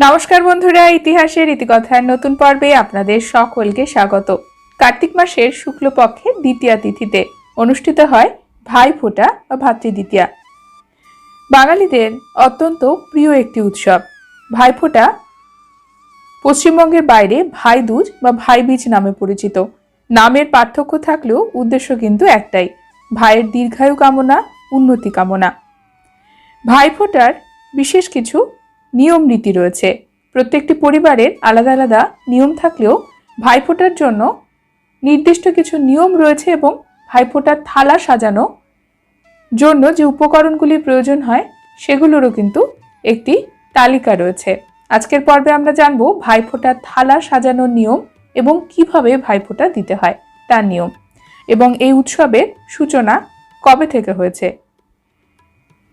নমস্কার বন্ধুরা, ইতিহাসের ইতিকথার নতুন পর্বে আপনাদের সকলকে স্বাগত। কার্তিক মাসের শুক্লপক্ষের দ্বিতীয়া তিথিতে অনুষ্ঠিত হয় ভাই ভাইফোঁটা বা ভাতৃদ্বিতীয়া বাঙালিদের অত্যন্ত প্রিয় একটি উৎসব। ভাইফোঁটা পশ্চিমবঙ্গের বাইরে ভাই ভাইদুজ বা ভাইবীজ নামে পরিচিত। নামের পার্থক্য থাকলেও উদ্দেশ্য কিন্তু একটাই, ভাইয়ের দীর্ঘায়ু কামনা, উন্নতি কামনা। ভাইফোঁটার বিশেষ কিছু নিয়ম নীতি রয়েছে। প্রত্যেকটি পরিবারের আলাদা আলাদা নিয়ম থাকলেও ভাইফোঁটার জন্য নির্দিষ্ট কিছু নিয়ম রয়েছে এবং ভাইফোঁটার থালা সাজানো জন্য যে উপকরণগুলির প্রয়োজন হয়, সেগুলোরও কিন্তু একটি তালিকা রয়েছে। আজকের পর্বে আমরা জানব ভাইফোঁটার থালা সাজানোর নিয়ম এবং কীভাবে ভাইফোঁটা দিতে হয় তার নিয়ম এবং এই উৎসবের সূচনা কবে থেকে হয়েছে।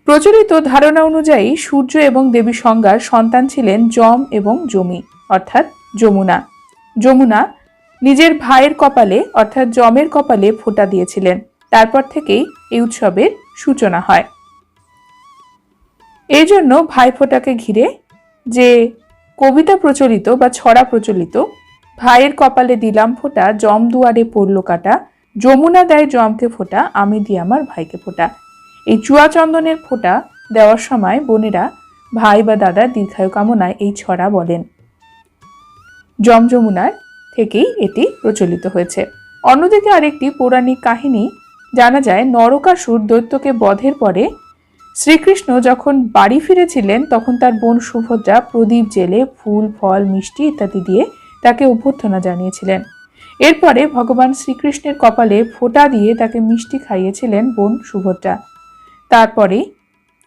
প্রচলিত ধারণা অনুযায়ী সূর্য এবং দেবী সংজ্ঞার সন্তান ছিলেন যম এবং জমি অর্থাৎ যমুনা। যমুনা নিজের ভাইয়ের কপালে, অর্থাৎ যমের কপালে ফোঁটা দিয়েছিলেন। তারপর থেকেই এই উৎসবের সূচনা হয়। এই জন্য ভাই ভাইফোঁটাকে ঘিরে যে কবিতা প্রচলিত বা ছড়া প্রচলিত, ভাইয়ের কপালে দিলাম ফোঁটা জম দুয়ারে পড়ল কাটা, যমুনা দেয় জমকে ফোঁটা, আমি দিই আমার ভাইকে ফোঁটা। এই চুয়া চন্দনের ফোঁটা দেওয়ার সময় বোনেরা ভাই বা দাদার দীর্ঘায়ু কামনায় এই ছড়া বলেন। জমযমুনার থেকেই এটি প্রচলিত হয়েছে। অন্যদিকে আরেকটি পৌরাণিক কাহিনী জানা যায়, নরকাসুর দৈত্যকে বধের পরে শ্রীকৃষ্ণ যখন বাড়ি ফিরেছিলেন, তখন তার বোন সুভদ্রা প্রদীপ, জেলে, ফুল, ফল, মিষ্টি ইত্যাদি দিয়ে তাকে অভ্যর্থনা জানিয়েছিলেন। এরপরে ভগবান শ্রীকৃষ্ণের কপালে ফোঁটা দিয়ে তাকে মিষ্টি খাইয়েছিলেন বোন সুভদ্রা। তারপরে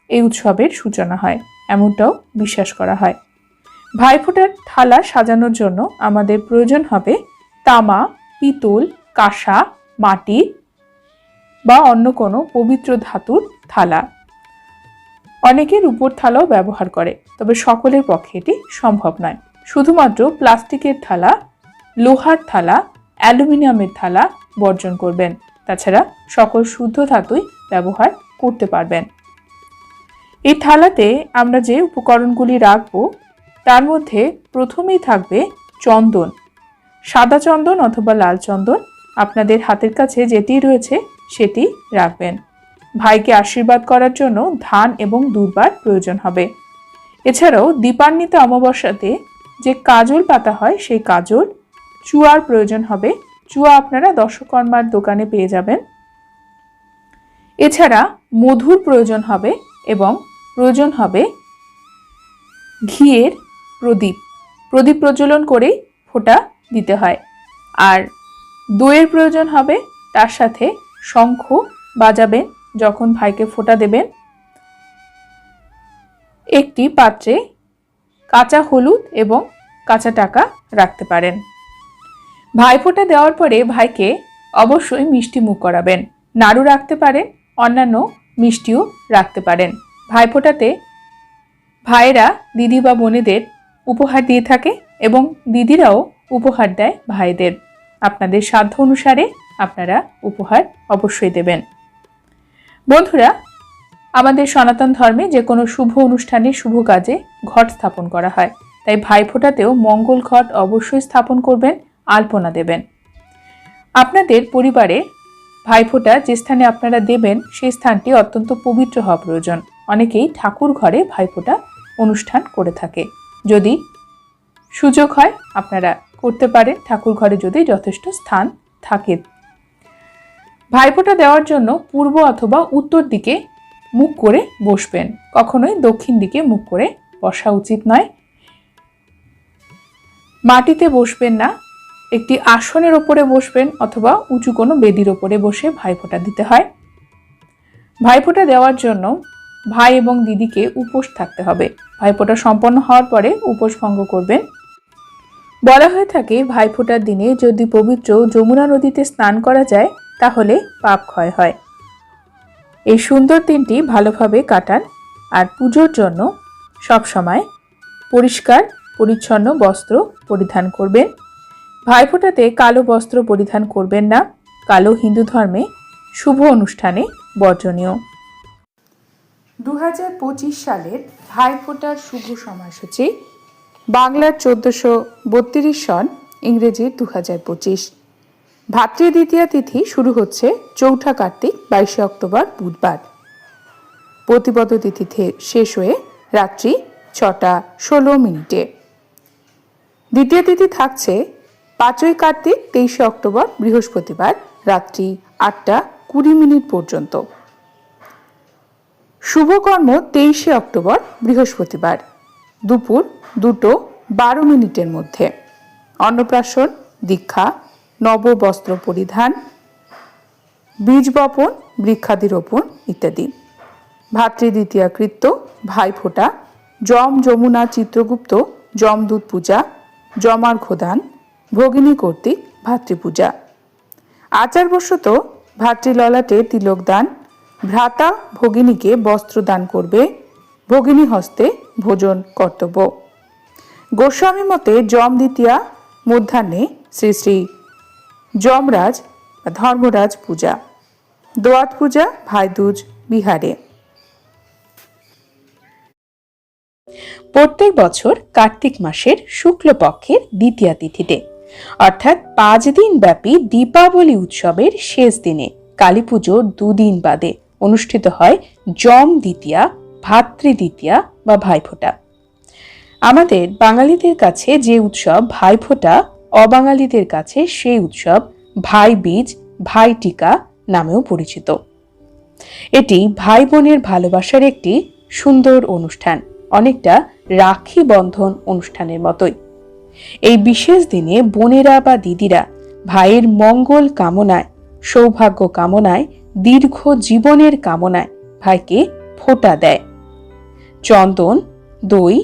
এই উৎসবের সূচনা হয়, এমনটাও বিশ্বাস করা হয়। ভাইফোঁটার থালা সাজানোর জন্য আমাদের প্রয়োজন হবে তামা, পিতল, কাঁসা, মাটি বা অন্য কোনো পবিত্র ধাতুর থালা। অনেকে রূপোর থালাও ব্যবহার করে, তবে সকলের পক্ষে এটি সম্ভব নয়। শুধুমাত্র প্লাস্টিকের থালা, লোহার থালা, অ্যালুমিনিয়ামের থালা বর্জন করবেন। তাছাড়া সকল শুদ্ধ ধাতুই ব্যবহার করতে পারবেন। এই থালাতে আমরা যে উপকরণগুলি রাখব, তার মধ্যে প্রথমেই থাকবে চন্দন। সাদা চন্দন অথবা লাল চন্দন আপনাদের হাতের কাছে যেটি রয়েছে সেটি রাখবেন। ভাইকে আশীর্বাদ করার জন্য ধান এবং দুর্বার প্রয়োজন হবে। এছাড়াও দীপান্বিত অমাবস্যাতে যে কাজল পাতা হয়, সেই কাজল চুয়ার প্রয়োজন হবে। চুয়া আপনারা দশকর্মার দোকানে পেয়ে যাবেন। এছাড়া মধুর প্রয়োজন হবে এবং প্রয়োজন হবে ঘিয়ের প্রদীপ। প্রদীপ প্রজ্বলন করেই ফোঁটা দিতে হয়। আর দইয়ের প্রয়োজন হবে, তার সাথে শঙ্খ বাজাবেন যখন ভাইকে ফোঁটা দেবেন। একটি পাত্রে কাঁচা হলুদ এবং কাঁচা টাকা রাখতে পারেন। ভাইফোঁটা দেওয়ার পরে ভাইকে অবশ্যই মিষ্টি মুখ করাবেন। নাড়ু রাখতে পারেন অন্যান্য মিষ্টিও রাখতে পারেন। ভাইফোঁটাতে ভাইয়েরা দিদি বা বোনেদের উপহার দিয়ে থাকে এবং দিদিরাও উপহার দেয় ভাইদের। আপনাদের সাধ্য অনুসারে আপনারা উপহার অবশ্যই দেবেন। বন্ধুরা, আমাদের সনাতন ধর্মে যে কোনো শুভ অনুষ্ঠানে শুভ কাজে ঘট স্থাপন করা হয়। তাই ভাইফোঁটাতেও মঙ্গল ঘট অবশ্যই স্থাপন করবেন, আলপনা দেবেন। আপনাদের পরিবারে ভাইফোঁটা যে স্থানে আপনারা দেবেন, সেই স্থানটি অত্যন্ত পবিত্র হওয়া প্রয়োজন। অনেকেই ঠাকুর ঘরে ভাইফোঁটা অনুষ্ঠান করে থাকে। যদি সুযোগ হয়, আপনারা করতে পারেন। ঠাকুর ঘরে যদি যথেষ্ট স্থান থাকে। ভাইফোঁটা দেওয়ার জন্য পূর্ব অথবা উত্তর দিকে মুখ করে বসবেন। কখনোই দক্ষিণ দিকে মুখ করে বসা উচিত নয়। মাটিতে বসবেন না। একটি আসনের ওপরে বসবেন অথবা উঁচু কোনো বেদির ওপরে বসে ভাইফোঁটা দিতে হয়। ভাইফোঁটা দেওয়ার জন্য ভাই এবং দিদিকে উপোস থাকতে হবে। ভাইফোঁটা সম্পন্ন হওয়ার পরে উপোস ভঙ্গ করবেন। বলা হয়ে থাকে, ভাইফোঁটার দিনে যদি পবিত্র যমুনা নদীতে স্নান করা যায়, তাহলে পাপ ক্ষয় হয়। এই সুন্দর দিনটি ভালোভাবে কাটান আর পুজোর জন্য সবসময় পরিষ্কার, পরিচ্ছন্ন বস্ত্র পরিধান করবেন। ভাইফোঁটাতে কালো বস্ত্র পরিধান করবেন না, কালো হিন্দু ধর্মে শুভ অনুষ্ঠানে বর্জনীয়। দু হাজার পঁচিশ সালের ভাইফোঁটার শুভ সময়সূচি বাংলার চোদ্দশো বত্রিশ সন ইংরেজির দু হাজার পঁচিশ। ভাতৃদ্বিতীয়া তিথি শুরু হচ্ছে চৌঠা কার্তিক বাইশে অক্টোবর বুধবার। প্রতিপদ তিথিতে শেষ হয়ে রাত্রি ছটা ষোলো মিনিটে। দ্বিতীয় তিথি থাকছে পাঁচই কার্তিক তেইশে অক্টোবর বৃহস্পতিবার রাত্রি আটটা কুড়ি মিনিট পর্যন্ত। শুভকর্ম তেইশে অক্টোবর বৃহস্পতিবার দুপুর দুটো বারো মিনিটের মধ্যে। অন্নপ্রাশন, দীক্ষা, নববস্ত্র পরিধান, বীজ বপন বৃক্ষাদি রোপণ ইত্যাদি। ভাতৃদ্বিতীয়া কৃত্য ভাইফোঁটা যম যমুনা চিত্রগুপ্ত যমদূত পূজা, জমার খোদান ভগিনী কর্তৃক ভাতৃপূজা। আচারবশত ভাতৃললাটে তিলকদান ভ্রাতা ভগিনীকে বস্ত্র দান করবে, ভগিনী হস্তে ভোজন কর্তব্য। গোস্বামী মতে যম দ্বিতীয়া মধ্যাহ্নে শ্রী শ্রী যমরাজ বা ধর্মরাজ পূজা। দোয়াত পূজা, ভাইদুজ, বিহারে। প্রত্যেক বছর কার্তিক মাসের শুক্লপক্ষের দ্বিতীয়া তিথিতে অর্থাৎ পাঁচ দিন ব্যাপী দীপাবলি উৎসবের শেষ দিনে কালী পুজোর দুদিন বাদে অনুষ্ঠিত হয় জম দ্বিতীয়া, ভাতৃ দ্বিতীয়া বা ভাইফোঁটা। আমাদের বাঙালিদের কাছে যে উৎসব ভাইফোঁটা, অবাঙালিদের কাছে সেই উৎসব ভাই বীজ, ভাই টিকা নামেও পরিচিত। এটি ভাই বোনের ভালোবাসার একটি সুন্দর অনুষ্ঠান, অনেকটা রাখি বন্ধন অনুষ্ঠানের মতোই। এই বিশেষ দিনে বোনেরা বা দিদিরা ভাইয়ের মঙ্গল কামনায়, সৌভাগ্য কামনায়, দীর্ঘ জীবনের কামনায় ভাইকে ফোঁটা দেয়। চন্দন, দই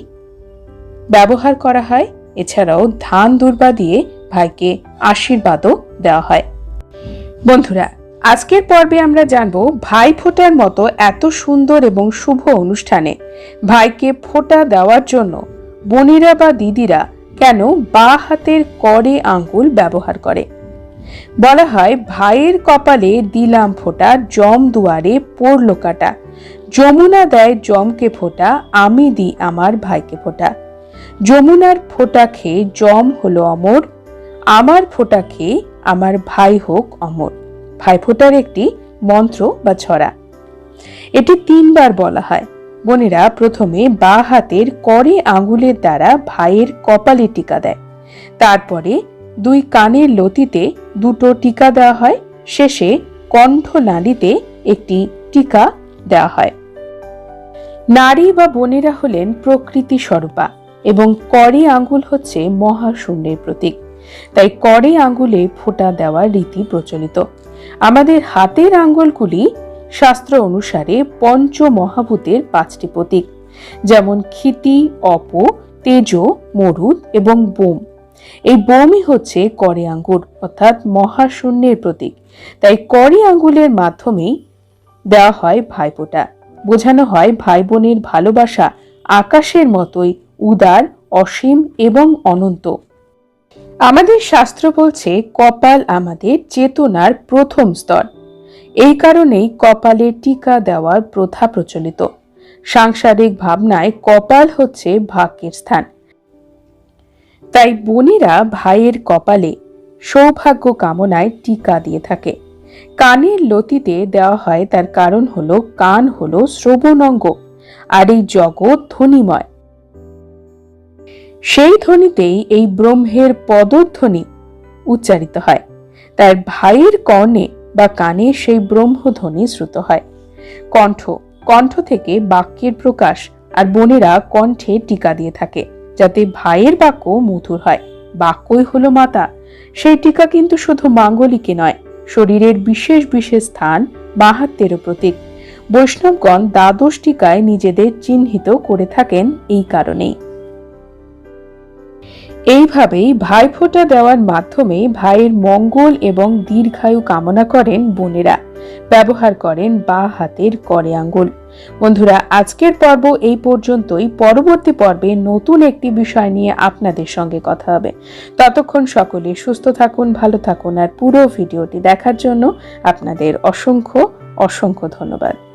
ব্যবহার করা হয়। এছাড়াও ধান, দুর্বা দিয়ে ভাইকে আশীর্বাদও দেওয়া হয়। বন্ধুরা, আজকের পর্বে আমরা জানব ভাই ফোঁটার মতো এত সুন্দর এবং শুভ অনুষ্ঠানে ভাইকে ফোঁটা দেওয়ার জন্য বোনেরা বা দিদিরা কেন বা হাতের করে আঙ্গুল ব্যবহার করে? বলা হয়, ভাইয়ের কপালে দিলাম ফোঁটা, জম দুয়ারে পড়ল কাটা। যমুনা দেয় জমকে ফোঁটা, আমি দিই আমার ভাইকে ফোঁটা। যমুনার ফোঁটা খেয়ে জম হলো অমর, আমার ফোঁটা খেয়ে আমার ভাই হোক অমর। ভাইফোঁটার একটি মন্ত্র বা ছড়া। এটি তিনবার বলা হয়। বোনেরা প্রথমে বা হাতের করে আঙ্গুলের দ্বারা ভাইয়ের কপালে টিকা দেয়। তারপরে দুই কানের লতিতে দুটো টিকা দেওয়া হয়। শেষে কণ্ঠ নালীতে একটি টিকা দেওয়া হয়। নারী বা বোনেরা হলেন প্রকৃতি স্বরূপা এবং করে আঙ্গুল হচ্ছে মহাশূন্যের প্রতীক। তাই করে আঙ্গুলে ফোঁটা দেওয়ার রীতি প্রচলিত। আমাদের হাতের আঙ্গুলগুলি শাস্ত্র অনুসারে পঞ্চ মহাভূতের পাঁচটি প্রতীক, যেমন ক্ষিতি, অপ, তেজ, মরুদ এবং বোম। এই বোমই হচ্ছে করে আঙ্গুর, অর্থাৎ মহাশূন্যের প্রতীক। তাই করে আঙ্গুলের মাধ্যমেই দেওয়া হয় ভাইফোঁটা। বোঝানো হয় ভাই বোনের ভালোবাসা আকাশের মতোই উদার, অসীম এবং অনন্ত। আমাদের শাস্ত্র বলছে, কপাল আমাদের চেতনার প্রথম স্তর। এই কারণেই কপালে টিকা দেওয়ার প্রথা প্রচলিত। সাংসারিক ভাবনায় কপাল হচ্ছে ভাগ্যের স্থান। তাই বোনেরা ভাইয়ের কপালে সৌভাগ্য কামনায় টিকা দিয়ে থাকে। কানের লতিতে দেওয়া হয়, তার কারণ হলো কান হলো শ্রবণঙ্গ আর এই জগৎ ধ্বনিময়। সেই ধ্বনিতেই এই ব্রহ্মের পদধ্বনি উচ্চারিত হয়। তার ভাইয়ের কর্ণে বা কানে সেই ব্রহ্মধ্বনি শ্রুত হয়। কণ্ঠ কণ্ঠ থেকে বাক্যের প্রকাশ আর বোনেরা কণ্ঠে টিকা দিয়ে থাকে, যাতে ভাইয়ের বাক্য মধুর হয়। বাক্যই হলো মাতা। সেই টিকা কিন্তু শুধু মাঙ্গলিকে নয়, শরীরের বিশেষ বিশেষ স্থান মাহাত্মেরও প্রতীক। বৈষ্ণবগণ দ্বাদশ টিকায় নিজেদের চিহ্নিত করে থাকেন এই কারণেই। এইভাবেই ভাইফোঁটা দেওয়ার মাধ্যমে ভাইয়ের মঙ্গল এবং দীর্ঘায়ু কামনা করেন বোনেরা। ব্যবহার করেন বা হাতের করে আঙ্গুল। বন্ধুরা, আজকের পর্ব এই পর্যন্তই। পরবর্তী পর্বে নতুন একটি বিষয় নিয়ে আপনাদের সঙ্গে কথা হবে। ততক্ষণ সকলে সুস্থ থাকুন, ভালো থাকুন আর পুরো ভিডিওটি দেখার জন্য আপনাদের অসংখ্য অসংখ্য ধন্যবাদ।